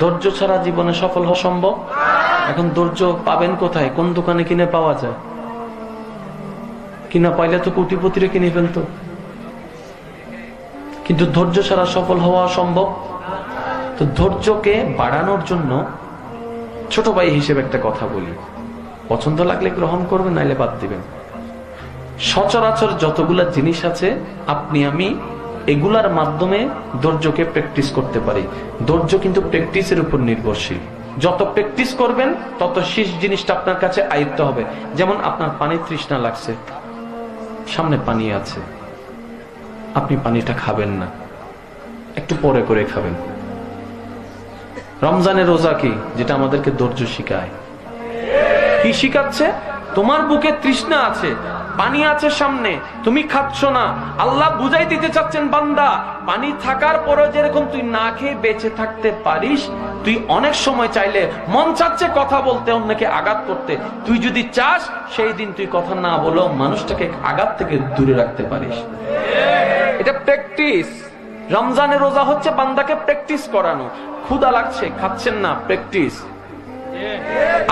ধৈর্য ছাড়া জীবনে সফল হওয়া সম্ভব? এখন ধৈর্য পাবেন কোথায়? কোন দোকানে কিনে পাওয়া যায়? কিনা পাইলে তো কোটিপতিরে কিনে ফেলতো। কিন্তু ধৈর্য ছাড়া সফল হওয়া সম্ভব? তো ধৈর্যকে বাড়ানোর জন্য ছোট ভাই হিসেবে একটা কথা বলি। পছন্দ লাগলে গ্রহণ করবেন, নাইলে বাদ দিবেন। সচরাচর যতগুলা জিনিস আছে, আপনি আমি এগুলার মাধ্যমে ধৈর্যকে প্র্যাকটিস করতে পারি। ধৈর্য কিন্তু প্র্যাকটিসের উপর নির্ভরশীল। যত প্র্যাকটিস করবেন, তত শেষ জিনিসটা আপনার কাছে আয়ত্ত হবে। যেমন আপনার পানির তৃষ্ণা লাগছে। সামনে পানি আছে। আপনি পানিটা খাবেন না। একটু পরে করে খাবেন। রমজানের রোজা কি? যেটা আমাদেরকে ধৈর্য শিখায়। কি শিখাচ্ছে? তোমার বুকে তৃষ্ণা আছে। পানি আছে সামনে, তুমি খাচ্ছ না। আল্লাহ বুঝাই দিতে চাচ্ছেন, বান্দা পানি থাকার পরও যেরকম তুই না খেয়ে বেঁচে থাকতে পারিস, তুই অনেক সময় চাইলে মন চাচ্ছে কথা বলতে, অন্যকে আঘাত করতে। তুই যদি চাস, সেই দিন তুই কথা না বলেও মানুষটাকে আঘাত থেকে দূরে রাখতে পারিস। এটা প্র্যাকটিস। রমজানের রোজা হচ্ছে বান্দাকে প্র্যাকটিস করানো। ক্ষুদা লাগছে, খাচ্ছেন না, প্র্যাকটিস।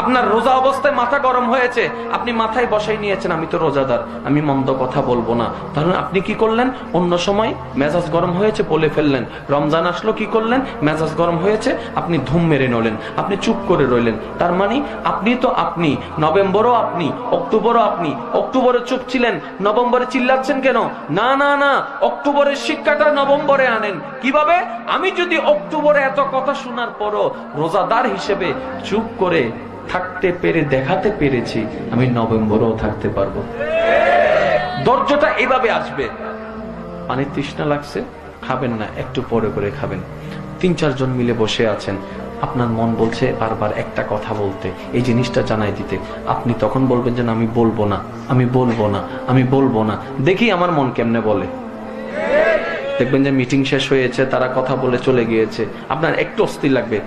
আপনার রোজা অবস্থায় মাথা গরম হয়েছে, আপনি মাথায় বসাই নিয়েছেন, আমি তো রোজাদার, আমি মন্দ কথা বলব না। তাহলে আপনি কি করলেন? অন্য সময় মেজাজ গরম হয়েছে বলে ফেললেন। রমজান আসলো, কি করলেন? মেজাজ গরম হয়েছে, আপনি ধুম মেরে নলেন, আপনি চুপ করে রইলেন। তার মানে আপনি তো আপনি, নভেম্বরও আপনি, অক্টোবরও আপনি, অক্টোবরে চুপ ছিলেন, নভেম্বরে চিল্লাচ্ছেন কেন? না না না, অক্টোবরের শিক্ষাটা নভেম্বরে আনেন। কীভাবে? আমি যদি অক্টোবরে এত কথা শোনার পরও রোজাদার হিসেবে চুপ করে থাকতে পেরে, দেখাতে পেরেছি, আমি নভেম্বরেও থাকতে পারব। ধৈর্যটা এভাবে আসবে। পানির তৃষ্ণা লাগছে, খাবেন না, একটু পরে করে খাবেন। তিন, চারজন মিলে বসে আছেন। আপনার মন বলছে বারবার একটা কথা বলতে, এই জিনিসটা জানাই দিতে। আপনি তখন বলবেন যে আমি বলব না, আমি বলব না, আমি বলব না। দেখি আমার মন কেমনে বলে। দেখবেন যে মিটিং শেষ হয়েছে, তারা কথা বলে চলে গিয়েছে। আপনার একটু অস্থির লাগবে।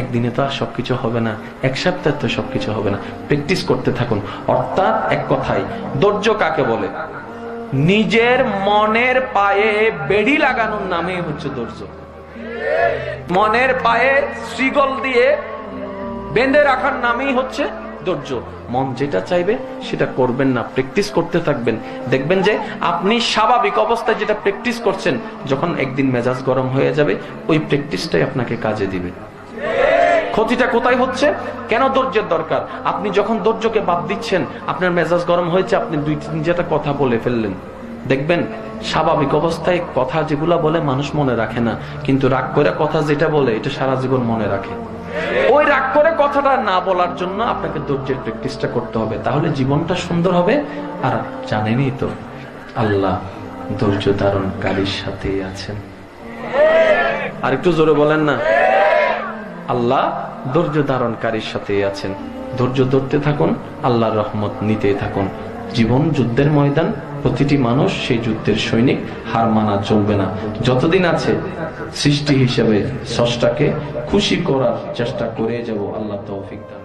একদিনে তো আর সবকিছু হবে না, এক সপ্তাহে তো সবকিছু হবে না। প্র্যাকটিস করতে থাকুন। অর্থাৎ এক কথাই, ধৈর্য কাকে বলে? নিজের মনের পায়ে বেড়ি লাগানোর নামে হচ্ছে ধৈর্য। মনের পায়ে শ্রীগল দিয়ে বেঁধে রাখার নামেই হচ্ছে ধৈর্য। মন যেটা চাইবে সেটা করবেন না প্র্যাকটিস করতে থাকবেন। দেখবেন যে আপনি স্বাভাবিক অবস্থায় যেটা প্র্যাকটিস করছেন, যখন একদিন মেজাজ গরম হয়ে যাবে, ওই প্র্যাকটিসটাই আপনাকে কাজে দিবে। ক্ষতিটা কোথায় হচ্ছে? কেন ধৈর্যের দরকার? আপনি যখন ধৈর্যকে বাদ দিচ্ছেন, আপনার মেজাজ গরম হয়েছে, আপনি দুই তিন যেটা কথা বলে ফেললেন। দেখবেন, স্বাভাবিক অবস্থায় কথা যেগুলা বলে মানুষ মনে রাখে না, কিন্তু রাগ করে কথা যেটা বলে, এটা সারা জীবন মনে রাখে। ওই রাগ করে কথাটা না বলার জন্য আপনাকে ধৈর্যের প্র্যাকটিসটা করতে হবে। তাহলে জীবনটা সুন্দর হবে, আর জানেনই তো, আল্লাহ ধৈর্য ধারণকারীর সাথেই আছেন। আর একটু জোরে বলেন না? আল্লাহ ধৈর্য ধারণকারীর সাথে আছেন। ধৈর্য ধরতে থাকুন, আল্লাহর রহমত নিতে থাকুন। জীবন যুদ্ধের ময়দান, প্রতিটি মানুষ সেই যুদ্ধের সৈনিক, হার মানা চলবে না। যতদিন আছে সৃষ্টি হিসেবে স্রষ্টাকে খুশি করার চেষ্টা করে যাব, আল্লাহ তৌফিক দান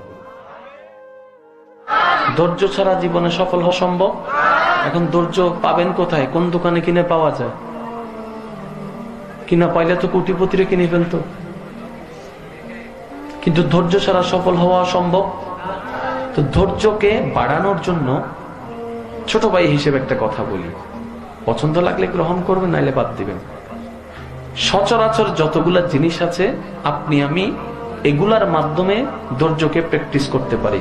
ধৈর্য ছাড়া জীবনে সফল হওয়া সম্ভব? এখন ধৈর্য পাবেন কোথায়? কোন দোকানে কিনে পাওয়া যায়? কিনা পাইলে তো কোটিপতিরে কিনে ফেলতো। কিন্তু ধৈর্য ছাড়া সফল হওয়া সম্ভব। তো ধৈর্যকে বাড়ানোর জন্য ছোট ভাই হিসেবে একটা কথা বলি। পছন্দ লাগলে গ্রহণ করবেন, নাইলে বাদ দিবেন। সচরাচর যতগুলা জিনিস আছে, আপনি, আমি এগুলার মাধ্যমে ধৈর্যকে প্র্যাকটিস করতে পারি।